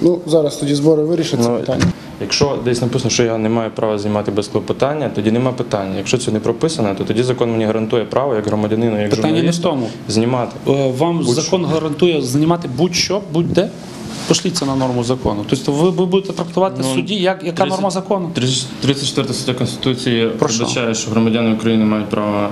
Ну, зараз тоді збори вирішать це Ну, питання. Якщо десь написано, що я не маю права знімати без клопотання, тоді нема питання. Якщо це не прописано, то тоді закон мені гарантує право як громадянину, як Питання не в тому. знімати. Е, Вам закон гарантує знімати будь-що, будь-де. Пошліться на норму закону. Тобто ви, ви будете трактувати Ну, судді, як, яка 30 норма закону? 34 стаття Конституції що? передбачає, що громадяни України мають право е,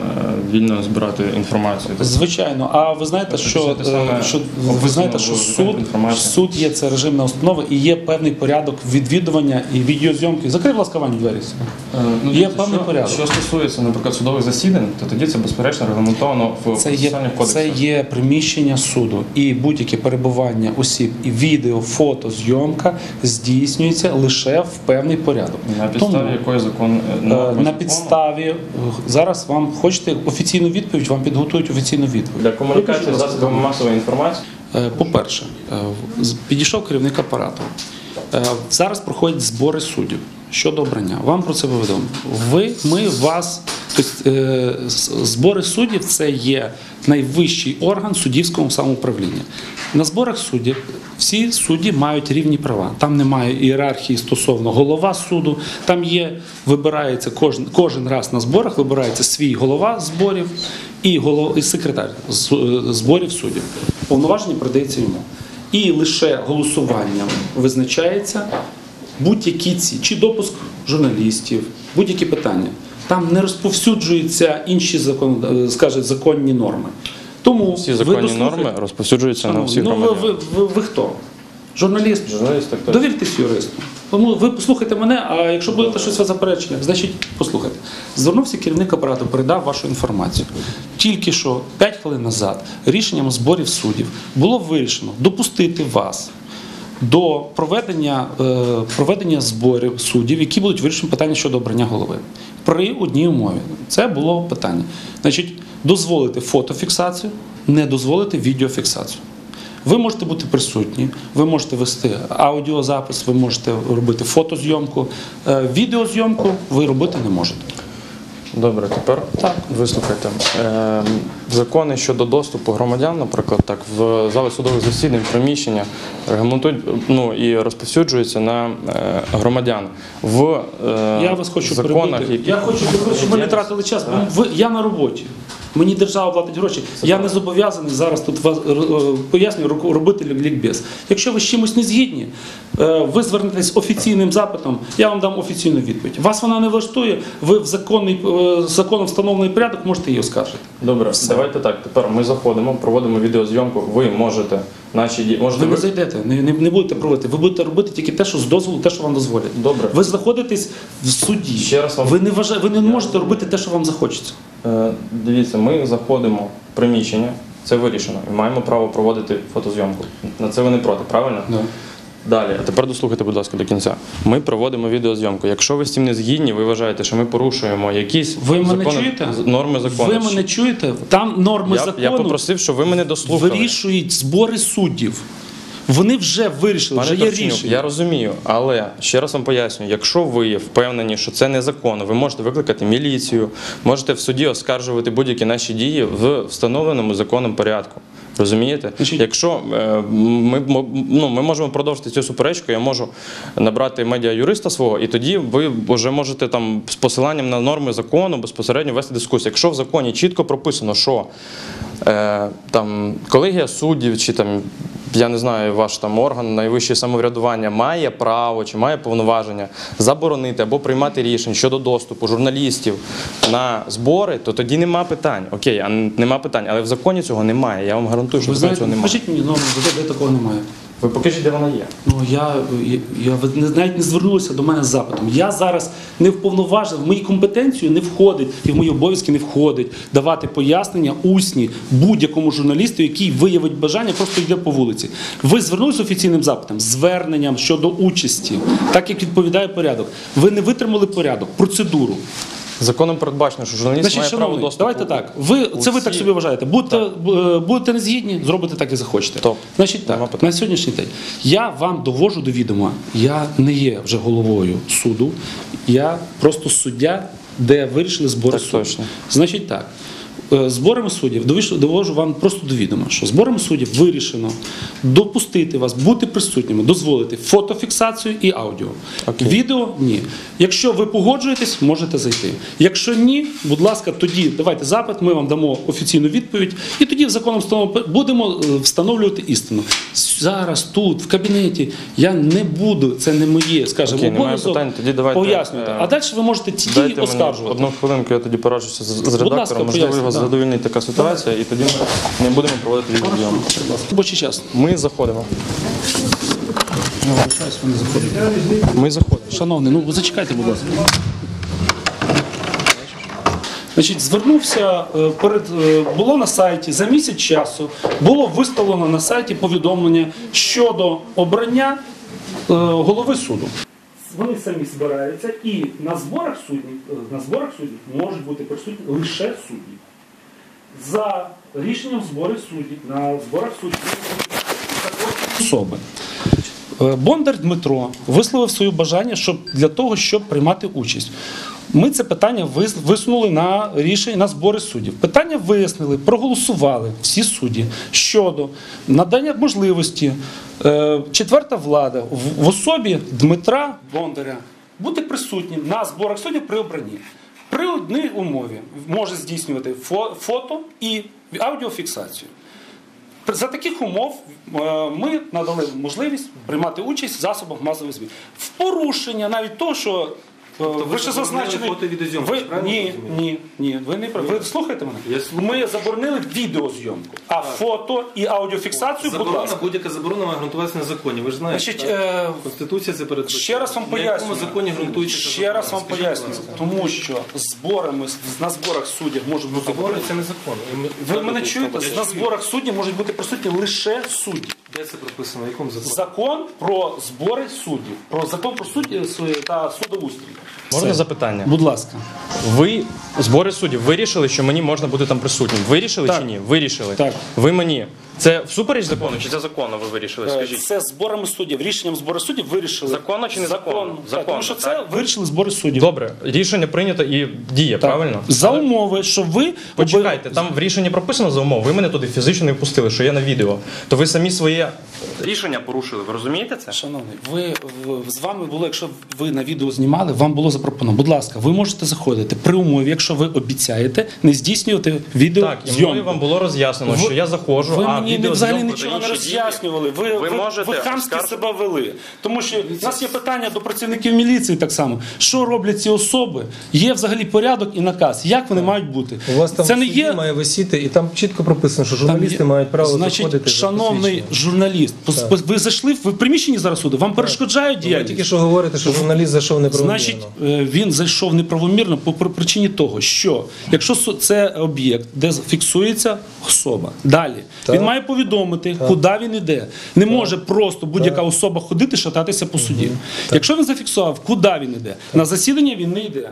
вільно збирати інформацію. Звичайно, а ви знаєте, що, те саме е, що ви знаєте, що суд, суд є це режимна установа і є певний порядок відвідування і відеозйомки. Закрий, будь ласка, Ваня, двері. Е, ну, Є дивіться, певний що, порядок. Що стосується, наприклад, судових засідань, то тоді це безперечно регламентовано в Це є, процесуальних це є приміщення суду, і будь-яке перебування осіб, і відео, фото, зйомка здійснюється лише в певний порядок. На підставі Тому, якої закон е, е, на підставі е, зараз вам хочете офіційну відповідь, вам підготують офіційну відповідь. для комунікації засобами масової інформації. Е, По-перше, е, підійшов керівник апарату. Е, Зараз проходять збори суддів щодо обрання. Вам про це повідомо. Ви, ми, вас. Тобто, е, збори суддів це є найвищий орган суддівського самоуправління. На зборах суддів всі судді мають рівні права. Там немає ієрархії стосовно голова суду. Там є, вибирається кожен, кожен раз на зборах, вибирається свій голова зборів і, голов, і секретар е, зборів суддів. Повноваження передається йому. І лише голосуванням визначається будь-які ці, чи допуск журналістів, будь-які питання. Там не розповсюджуються інші закон, е, скажуть, законні норми. Тому Всі ви законні дослухайте. норми розповсюджуються на всіх ну, ви, ви, ви, ви хто? Журналіст? Журналіст, так точно. Довіртесь юристу. Тому ви послухайте мене, а якщо будете щось заперечення, значить послухайте. Звернувся керівник апарату, передав вашу інформацію. Тільки що 5 хвилин назад рішенням зборів суддів було вирішено допустити вас до проведення, е, проведення зборів суддів, які будуть вирішені питання щодо обрання голови. При одній умові. Це було питання. Значить, дозволити фотофіксацію, не дозволити відеофіксацію. Ви можете бути присутні, ви можете вести аудіозапис, ви можете робити фотозйомку, Е, відеозйомку ви робити не можете. Добре, тепер Так. вислухайте. Е, закони щодо доступу громадян, наприклад, так, в зали судових засідань, приміщення регламентують ну, і розповсюджуються на е, громадян. В е, Я вас хочу законах, перебити. які Я хочу, я хочу, щоб ви не тратили час. бо Ви, я на роботі. Мені держава платить гроші. Я не зобов'язаний зараз тут вас е, пояснюю робити лікбез. Якщо ви з чимось не згідні, е, ви звернетесь офіційним запитом, я вам дам офіційну відповідь. Вас вона не влаштує, ви в законний е, законом встановлений порядок можете її оскаржити. Добре, давайте так. Тепер ми заходимо, проводимо відеозйомку. Ви можете наші можете Ви не зайдете, не, не, не будете проводити. Ви будете робити тільки те, що з дозволу, те, що вам дозволять. Добре. Ви знаходитесь в суді. Ще раз вам- Ви не вважа... ви не можете робити те, що вам захочеться. Е, Дивіться, ми заходимо в приміщення, це вирішено, і маємо право проводити фотозйомку. На це ви не проти, правильно? Да. Далі, а тепер дослухайте, будь ласка, до кінця. Ми проводимо відеозйомку. Якщо ви з цим не згідні, ви вважаєте, що ми порушуємо якісь Ви мене закони- чуєте? норми закону. Ви мене чуєте? Там норми я, закону я попросив, щоб ви мене дослухали. вирішують збори суддів. Вони вже вирішили, Пане вже є рішення. я розумію, але ще раз вам пояснюю, якщо ви впевнені, що це незаконно, ви можете викликати міліцію, можете в суді оскаржувати будь-які наші дії в встановленому законом порядку. Розумієте? Якщо е, ми, ну, ми можемо продовжити цю суперечку, я можу набрати медіа-юриста свого, і тоді ви вже можете там з посиланням на норми закону безпосередньо вести дискусію. Якщо в законі чітко прописано, що е, там колегія суддів чи там. Я не знаю, ваш там орган найвище самоврядування має право чи має повноваження заборонити або приймати рішення щодо доступу журналістів на збори, то тоді нема питань. Окей, а нема питань, але в законі цього немає. Я вам гарантую, що в законі цього немає. Скажіть мені норму, де, де такого немає. Ви покажіть, де вона є. Ну я, я, я ви навіть не звернулися до мене з запитом. Я зараз не вповноважений, в мою компетенцію не входить і в мої обов'язки не входить давати пояснення усні будь-якому журналісту, який виявить бажання, просто йде по вулиці. Ви звернулися офіційним запитом, зверненням щодо участі, так як відповідає порядок. Ви не витримали порядок, процедуру. Законом передбачено, що журналіст Значить, має право доступу. давайте так. Ви це ви так собі вважаєте. Будете, будете не згідні, зробите так, як захочете. Топ. Значить, Нема так питань. на сьогоднішній день я вам довожу до відома. Я не є вже головою суду, я просто суддя, де вирішили збори Так суду. точно. Значить так. Е, зборами суддів, довожу вам просто до відома, що зборами суддів вирішено допустити вас бути присутніми, дозволити фотофіксацію і аудіо. Окей. Відео ні. Якщо ви погоджуєтесь, можете зайти. Якщо ні, будь ласка, тоді давайте запит, ми вам дамо офіційну відповідь, і тоді в законом будемо е, встановлювати істину. Зараз тут, в кабінеті, я не буду, це не моє, скажімо, Окей, немає обов'язок питань, тоді давайте, пояснювати. е, А далі ви можете ці дії Дайте мені оскаржувати. одну хвилинку, я тоді пораджуся з, з редактором. ласка, Можливо, його да. задовільнить така ситуація, і тоді ми не будемо проводити відеозйомку. Робочий час. Ми заходимо. Ми заходимо. Шановний, ну зачекайте, будь ласка. Значить, звернувся е, перед е, було на сайті за місяць часу. Було виставлено на сайті повідомлення щодо обрання е, голови суду. Вони самі збираються і на зборах суддів, на зборах суддів можуть бути присутні лише судді. За рішенням зборів суддів на зборах суддів особи. Бондар Дмитро висловив своє бажання щоб, для того, щоб приймати участь. Ми це питання вис- висунули на рішення на збори суддів. Питання вияснили, проголосували всі судді щодо надання можливості е, четверта влада в, особі Дмитра Бондаря бути присутнім на зборах суддів при обранні. При одній умові може здійснювати фо- фото і аудіофіксацію. За таких умов е, ми надали можливість приймати участь в засобах масових зв'язку. В порушення навіть того, що е, ви ще зазначений. фото і відеозйомку, Ви, правильно ні, ні, ні. Ви не прав- ви слухаєте мене? Я слухаю. Ми заборонили відеозйомку, а фото і аудіофіксацію, будь Заборона, ласка. будь-яка заборона має ґрунтуватися на законі. Ви ж знаєте. Значить, так? е, Конституція це передбачає. Ще раз вам На якому пояснюю. законі ґрунтується Ще раз вам Скажіть, будь пояснюю. ласка. Тому що зборами на зборах суддів можуть бути Заборони це не закон. І ми- Ви мене чуєте? На зборах суддів можуть бути присутні лише судді. Де це прописано? В якому законі? Закон про збори суддів, про закон про судді та судоустрій. Можна запитання? Будь ласка. Ви збори суддів вирішили, що мені можна бути там присутнім. Вирішили Так. чи ні? Вирішили. Так. Ви мені. Це всупереч закону, чи це законно ви вирішили? Е, Скажіть. Це зборами суддів. Рішенням збору суддів вирішили. Законно чи не законно? Закон. Тому що це так? вирішили збори суддів. Добре, рішення прийнято і діє, правильно? За умови, що ви Почекайте, там в рішенні прописано за умов. Ви мене туди фізично не впустили, що я на відео. То ви самі своє рішення порушили. Ви розумієте це? Шановний, ви з вами було, якщо ви на відео знімали, вам було запропоновано. Будь ласка, ви можете заходити при умові, якщо ви обіцяєте не здійснювати відео Так, і мною вам було роз'яснено, Ви- що я заходжу, Ви а мені не- взагалі нічого не роз'яснювали. Ви, ви ви, можете ви хамськи себе вели. Тому що в нас є питання до працівників міліції так само. Що роблять ці особи? Є взагалі порядок і наказ. Як вони мають бути? У вас там Це не є має висіти, і там чітко прописано, що журналісти є- мають право Значить, заходити. шановний посвідченням. журналіст, пос- ви зайшли ви в приміщенні зараз суду, вам перешкоджають Ви тільки що говорите, що журналіст зайшов неправомірно. Значить, е, він зайшов неправомірно по причині того, що якщо це об'єкт, де фіксується особа, далі Так. він має повідомити, куди він іде. Не може просто будь-яка особа ходити, шататися по суді. Якщо він зафіксував, куди він іде, на засідання він не йде.